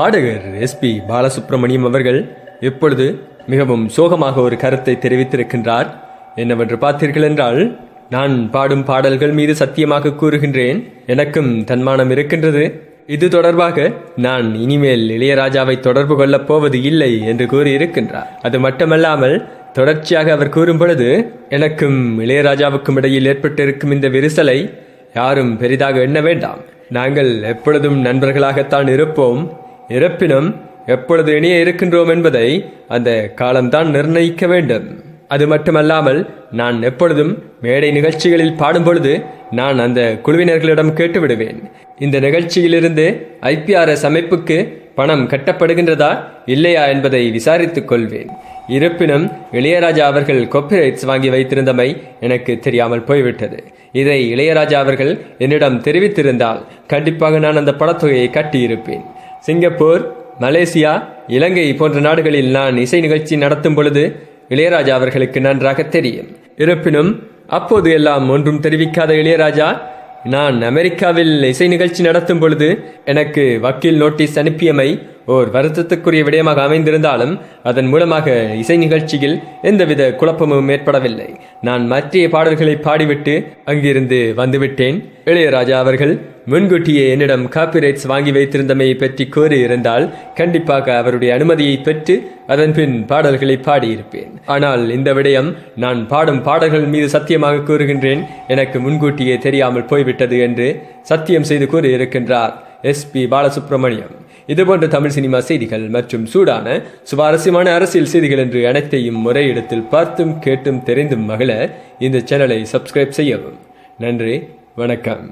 பாடகர் எஸ்பி பாலசுப்ரமணியம் அவர்கள் இப்பொழுது மிகவும் சோகமாக ஒரு கருத்தை தெரிவித்திருக்கின்றார். என்னவென்று பார்த்தீர்கள் என்றால் நான் பாடும் பாடல்கள் மீது சத்தியமாக கூறுகின்றேன். எனக்கும் தன்மானம் இருக்கின்றது. இது தொடர்பாக நான் இனிமேல் இளையராஜாவை தொடர்பு கொள்ளப் போவது இல்லை என்று கூறியிருக்கின்றார். அது மட்டுமல்லாமல் தொடர்ச்சியாக அவர் கூறும் பொழுது எனக்கும் இளையராஜாவுக்கும் இடையில் ஏற்பட்டிருக்கும் இந்த விரிசலை யாரும் பெரிதாக எண்ண வேண்டாம். நாங்கள் எப்பொழுதும் நண்பர்களாகத்தான் இருப்போம். இருப்பினும் எப்பொழுது இணைய இருக்கின்றோம் என்பதை அந்த காலம்தான் நிர்ணயிக்க வேண்டும். அது மட்டுமல்லாமல் நான் எப்பொழுதும் மேடை நிகழ்ச்சிகளில் பாடும் பொழுது நான் அந்த குழுவினர்களிடம் கேட்டுவிடுவேன். இந்த நிகழ்ச்சியிலிருந்து ஐபிஆர்எஸ் அமைப்புக்கு பணம் கட்டப்படுகின்றதா இல்லையா என்பதை விசாரித்துக் கொள்வேன். இருப்பினும் இளையராஜா அவர்கள் காப்பிரைட்ஸ் வாங்கி வைத்திருந்தமை எனக்கு தெரியாமல் போய்விட்டது. இதை இளையராஜா அவர்கள் என்னிடம் தெரிவித்திருந்தால் கண்டிப்பாக நான் அந்த படத்தொகையை கட்டியிருப்பேன். சிங்கப்பூர் மலேசியா இலங்கை போன்ற நாடுகளில் நான் இசை நிகழ்ச்சி நடத்தும் பொழுது இளையராஜா அவர்களுக்கு நன்றாக தெரியும். இருப்பினும் அப்போது எல்லாம் ஒன்றும் தெரிவிக்காத இளையராஜா நான் அமெரிக்காவில் இசை நிகழ்ச்சி நடத்தும் பொழுது எனக்கு வக்கீல் நோட்டீஸ் அனுப்பியமை ஓர் வருத்தத்துக்குரிய விடயமாக அமைந்திருந்தாலும் அதன் மூலமாக இசை நிகழ்ச்சியில் எந்தவித குழப்பமும் ஏற்படவில்லை. நான் மற்றிய பாடல்களை பாடிவிட்டு அங்கிருந்து வந்துவிட்டேன். இளையராஜா அவர்கள் முன்கூட்டியே என்னிடம் காப்பிரைட்ஸ் வாங்கி வைத்திருந்தமையை பற்றி கூறியிருந்தால் கண்டிப்பாக அவருடைய அனுமதியை பெற்று அதன் பின் பாடல்களை பாடியிருப்பேன். ஆனால் இந்த விடயம் நான் பாடும் பாடல்கள் மீது சத்தியமாக கூறுகின்றேன் எனக்கு முன்கூட்டியே தெரியாமல் போய்விட்டது என்று சத்தியம் செய்து கூறியிருக்கின்றார் எஸ் பி பாலசுப்ரமணியம். இதுபோன்ற தமிழ் சினிமா செய்திகள் மற்றும் சூடான சுவாரஸ்யமான அரசியல் செய்திகள் என்று அனைத்தையும் ஒரே இடத்தில் பார்த்தும் கேட்டும் தெரிந்தும் மகள இந்த சேனலை சப்ஸ்கிரைப் செய்யவும். நன்றி வணக்கம்.